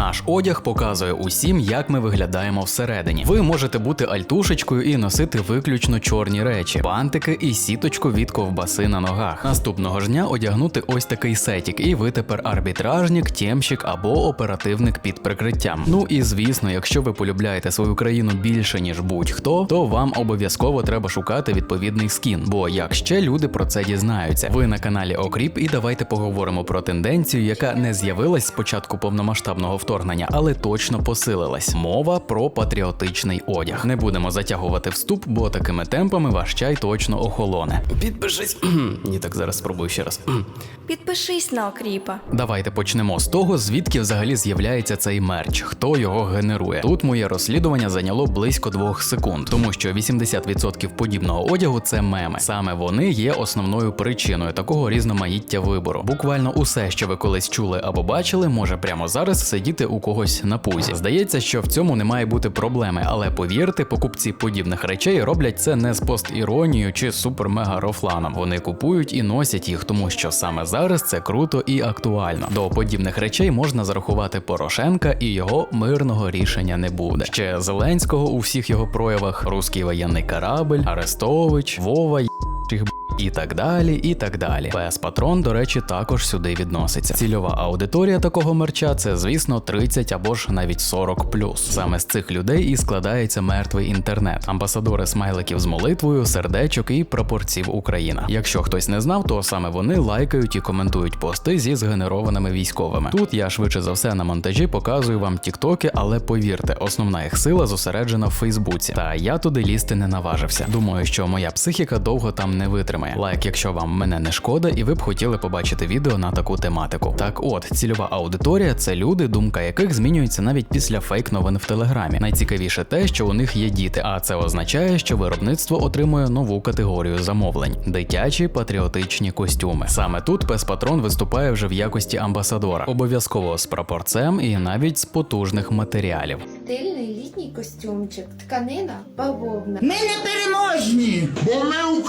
Наш одяг показує усім, як ми виглядаємо всередині. Ви можете бути альтушечкою і носити виключно чорні речі, бантики і сіточку від ковбаси на ногах. Наступного ж дня одягнути ось такий сетік, і ви тепер арбітражник, тємщик або оперативник під прикриттям. Ну і звісно, якщо ви полюбляєте свою країну більше ніж будь-хто, то вам обов'язково треба шукати відповідний скін. Бо як ще люди про це дізнаються. Ви на каналі Окріп, і давайте поговоримо про тенденцію, яка не з'явилась з початку повномасштабного вторгнення, але точно посилилась. Мова про патріотичний одяг. Не будемо затягувати вступ, бо такими темпами ваш чай точно охолоне. Підпишись. Ні, так зараз спробую ще раз. Підпишись на окріпа. Давайте почнемо з того, звідки взагалі з'являється цей мерч, хто його генерує. Тут моє розслідування зайняло близько двох секунд, тому що 80% подібного одягу це меми. Саме вони є основною причиною такого різноманіття вибору. Буквально усе, що ви колись чули або бачили, може прямо зараз сидіти у когось на пузі. Здається, що в цьому не має бути проблеми, але повірте, покупці подібних речей роблять це не з постіронією чи супер-мега рофланом. Вони купують і носять їх, тому що саме зараз це круто і актуально. До подібних речей можна зарахувати Порошенка і його мирного рішення не буде. Ще Зеленського у всіх його проявах, руський воєнний корабль, Арестович, Вова. І так далі, і так далі. ПС Патрон, до речі, також сюди відноситься. Цільова аудиторія такого мерча це, звісно, 30 або ж навіть 40 Саме з цих людей і складається мертвий інтернет, амбасадори смайликів з молитвою, сердечок і прапорців Україна. Якщо хтось не знав, то саме вони лайкають і коментують пости зі згенерованими військовими. Тут я швидше за все на монтажі показую вам тіктоки, але повірте, основна їх сила зосереджена в Фейсбуці. Та я туди лізти не наважився. Думаю, що моя психіка довго там не витримає. Лайк, якщо вам мене не шкода, і ви б хотіли побачити відео на таку тематику. Так от, цільова аудиторія це люди, думка яких змінюється навіть після фейк новин в телеграмі. Найцікавіше те, що у них є діти, а це означає, що виробництво отримує нову категорію замовлень дитячі патріотичні костюми. Саме тут пес Патрон виступає вже в якості амбасадора, обов'язково з прапорцем і навіть з потужних матеріалів. Стильний літній костюмчик, тканина бавовна. Ми не переможні, бо ми!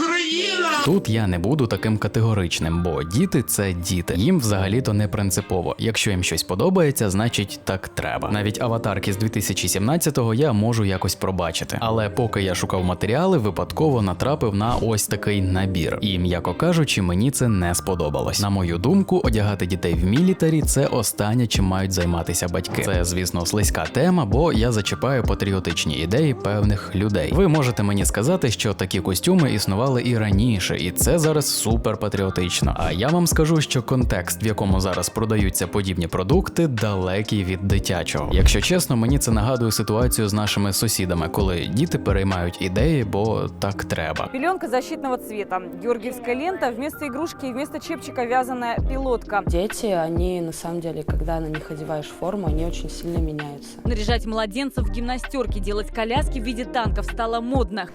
Тут я не буду таким категоричним, бо діти це діти. Їм взагалі-то не принципово. Якщо їм щось подобається, значить так треба. Навіть аватарки з 2017-го я можу якось пробачити. Але поки я шукав матеріали, випадково натрапив на ось такий набір. І м'яко кажучи, мені це не сподобалось. На мою думку, одягати дітей в мілітарі це останнє, чим мають займатися батьки. Це, звісно, слизька тема, бо я зачіпаю патріотичні ідеї певних людей. Ви можете мені сказати, що такі костюми існували і раніше, і це зараз супер патріотично. А я вам скажу, що контекст, в якому зараз продаються подібні продукти, далекий від дитячого. Якщо чесно, мені це нагадує ситуацію з нашими сусідами, коли діти переймають ідеї, бо так треба. Пеленка защитного цвета, георгиевская лента, вместо игрушки, вместо чепчика вязаная пилотка. Дети, они на самом деле, когда на них одеваешь форму, они очень сильно меняются. Наряжать младенцев в гимнастерки, делать коляски в виде танков стало модно.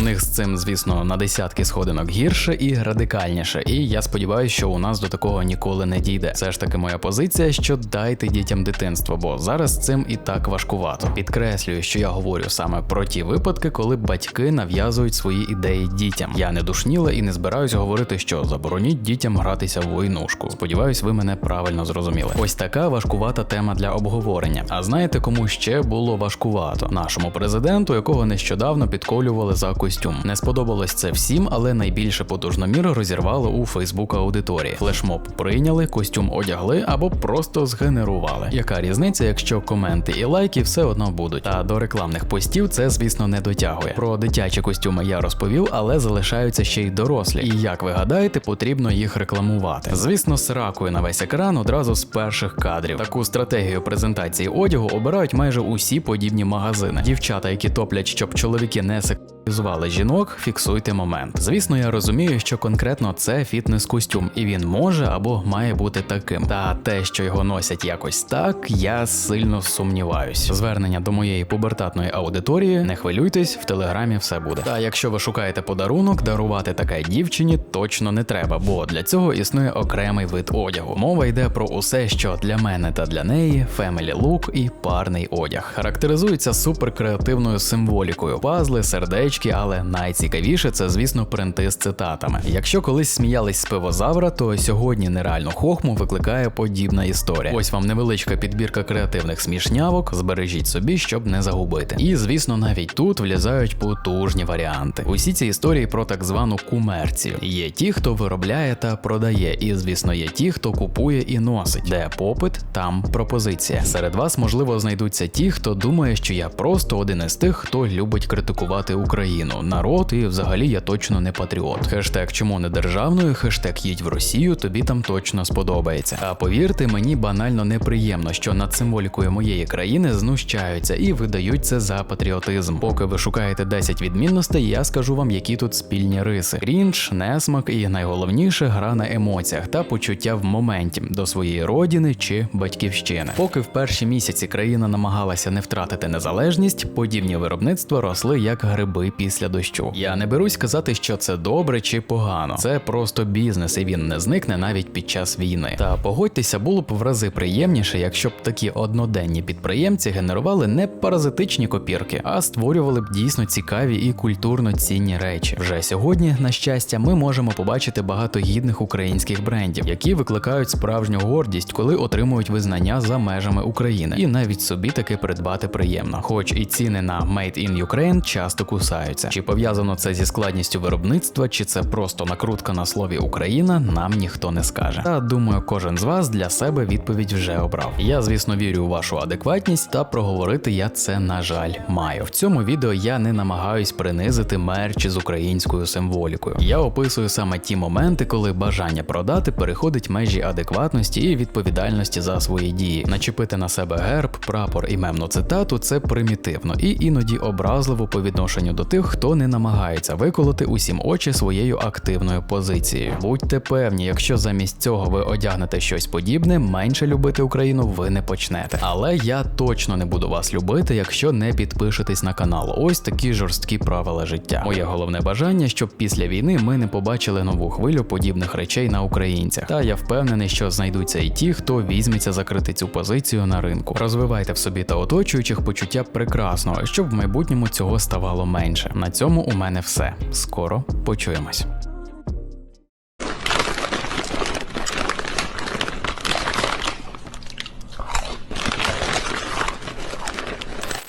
У них з цим, звісно, на десятки сходинок гірше і радикальніше. І я сподіваюся, що у нас до такого ніколи не дійде. Все ж таки, моя позиція, що дайте дітям дитинство, бо зараз цим і так важкувато. Підкреслюю, що я говорю саме про ті випадки, коли батьки нав'язують свої ідеї дітям. Я не душніла і не збираюсь говорити, що забороніть дітям гратися в войнушку. Сподіваюсь, ви мене правильно зрозуміли. Ось така важкувата тема для обговорення. А знаєте, кому ще було важкувато? Нашому президенту, якого нещодавно підколювали за костюм. Не сподобалось це всім, але найбільше потужномір розірвало у Фейсбук аудиторії. Флешмоб прийняли, костюм одягли або просто згенерували. Яка різниця, якщо коменти і лайки все одно будуть? Та до рекламних постів це, звісно, не дотягує. Про дитячі костюми я розповів, але залишаються ще й дорослі. І як ви гадаєте, потрібно їх рекламувати. Звісно, з ракою на весь екран одразу з перших кадрів. Таку стратегію презентації одягу обирають майже усі подібні магазини. Дівчата, які топлять, щоб чоловіки не сексуалізували жінок, фіксуйте момент. Звісно, я розумію, що конкретно це фітнес-костюм, і він може або має бути таким. Та те, що його носять якось так, я сильно сумніваюсь. Звернення до моєї пубертатної аудиторії, не хвилюйтесь, в телеграмі все буде. Та якщо ви шукаєте подарунок, дарувати таке дівчині точно не треба, бо для цього існує окремий вид одягу. Мова йде про усе, що для мене та для неї, family look і парний одяг. Характеризується суперкреативною символікою, пазли, сердечки фоточки, але найцікавіше це, звісно, принти з цитатами. Якщо колись сміялись з пивозавра, то сьогодні нереальну хохму викликає подібна історія. Ось вам невеличка підбірка креативних смішнявок. Збережіть собі, щоб не загубити. І звісно, навіть тут влізають потужні варіанти. Усі ці історії про так звану кумерцію. Є ті, хто виробляє та продає, і звісно, є ті, хто купує і носить. Де попит, там пропозиція. Серед вас можливо знайдуться ті, хто думає, що я просто один із тих, хто любить критикувати Україну, народ, і взагалі я точно не патріот. Хештег чому не державною, хештег їдь в Росію, тобі там точно сподобається. А повірте, мені банально неприємно, що над символікою моєї країни знущаються і видають це за патріотизм. Поки ви шукаєте 10 відмінностей, я скажу вам, які тут спільні риси: крінж, несмак і найголовніше гра на емоціях та почуття в моменті до своєї родини чи батьківщини. Поки в перші місяці країна намагалася не втратити незалежність, подібні виробництва росли як гриби після дощу. Я не берусь казати, що це добре чи погано. Це просто бізнес, і він не зникне навіть під час війни. Та погодьтеся, було б в рази приємніше, якщо б такі одноденні підприємці генерували не паразитичні копірки, а створювали б дійсно цікаві і культурно цінні речі. Вже сьогодні, на щастя, ми можемо побачити багато гідних українських брендів, які викликають справжню гордість, коли отримують визнання за межами України, і навіть собі таки придбати приємно. Хоч і ціни на Made in Ukraine часто кусаються. Чи пов'язано це зі складністю виробництва, чи це просто накрутка на слові Україна, нам ніхто не скаже. Та думаю, кожен з вас для себе відповідь вже обрав. Я, звісно, вірю у вашу адекватність, та проговорити я це, на жаль, маю. В цьому відео я не намагаюсь принизити мерч з українською символікою. Я описую саме ті моменти, коли бажання продати переходить межі адекватності і відповідальності за свої дії. Начепити на себе герб, прапор і мемну цитату це примітивно і іноді образливо по відношенню до тих, хто не намагається виколоти усім очі своєю активною позицією. Будьте певні, якщо замість цього ви одягнете щось подібне, менше любити Україну ви не почнете. Але я точно не буду вас любити, якщо не підпишетесь на канал. Ось такі жорсткі правила життя. Моє головне бажання, щоб після війни ми не побачили нову хвилю подібних речей на українцях. Та я впевнений, що знайдуться і ті, хто візьметься закрити цю позицію на ринку. Розвивайте в собі та оточуючих почуття прекрасного, щоб в майбутньому цього ставало менше. На цьому у мене все. Скоро почуємось.